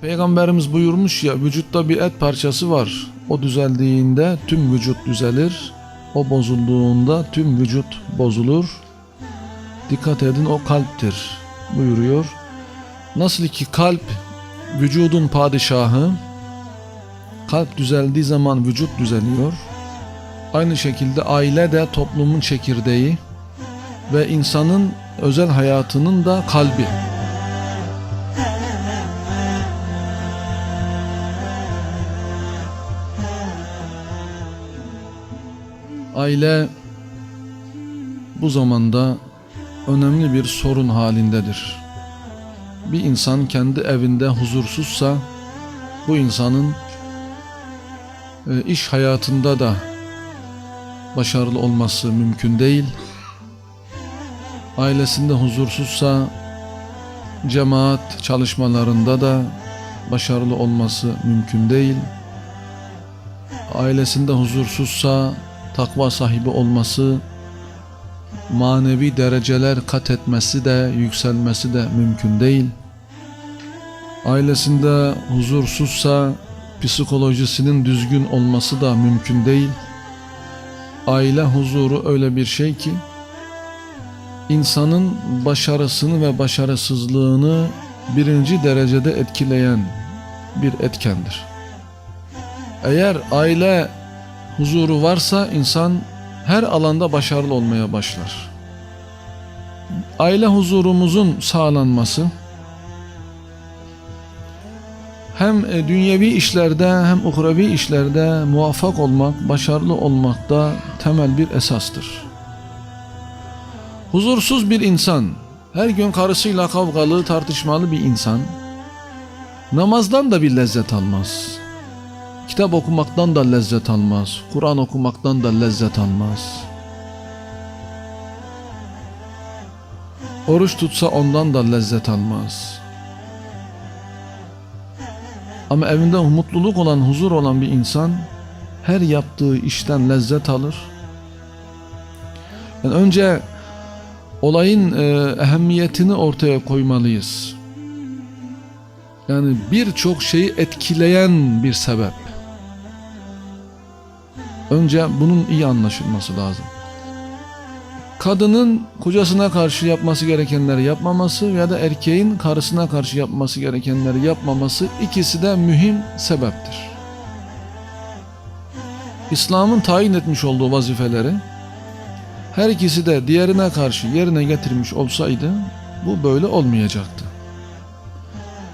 Peygamberimiz buyurmuş ya vücutta bir et parçası var. O düzeldiğinde tüm vücut düzelir. O bozulduğunda tüm vücut bozulur. Dikkat edin o kalptir buyuruyor. Nasıl ki kalp vücudun padişahı, kalp düzeldiği zaman vücut düzeliyor. Aynı şekilde aile de toplumun çekirdeği ve insanın özel hayatının da kalbi. Aile bu zamanda önemli bir sorun halindedir. Bir insan kendi evinde huzursuzsa bu insanın e, iş hayatında da başarılı olması mümkün değil. Ailesinde huzursuzsa cemaat çalışmalarında da başarılı olması mümkün değil. Ailesinde huzursuzsa takva sahibi olması, manevi dereceler kat etmesi de yükselmesi de mümkün değil. Ailesinde huzursuzsa psikolojisinin düzgün olması da mümkün değil. Aile huzuru öyle bir şey ki insanın başarısını ve başarısızlığını birinci derecede etkileyen bir etkendir. Eğer aile huzuru varsa insan her alanda başarılı olmaya başlar. Aile huzurumuzun sağlanması hem e, dünyevi işlerde hem uhrevi işlerde muvaffak olmak, başarılı olmakta temel bir esastır. Huzursuz bir insan, her gün karısıyla kavgalı, tartışmalı bir insan, namazdan da bir lezzet almaz. Kitap okumaktan da lezzet almaz. Kur'an okumaktan da lezzet almaz. Oruç tutsa ondan da lezzet almaz. Ama evinde mutluluk olan, huzur olan bir insan her yaptığı işten lezzet alır. Yani önce olayın e, ehemmiyetini ortaya koymalıyız. Yani birçok şeyi etkileyen bir sebep. Önce bunun iyi anlaşılması lazım. Kadının kocasına karşı yapması gerekenleri yapmaması ya da erkeğin karısına karşı yapması gerekenleri yapmaması ikisi de mühim sebeptir. İslam'ın tayin etmiş olduğu vazifeleri her ikisi de diğerine karşı yerine getirmiş olsaydı bu böyle olmayacaktı.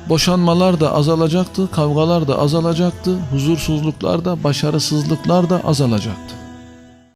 Boşanmalar da azalacaktı, kavgalar da azalacaktı, huzursuzluklar da, başarısızlıklar da azalacaktı.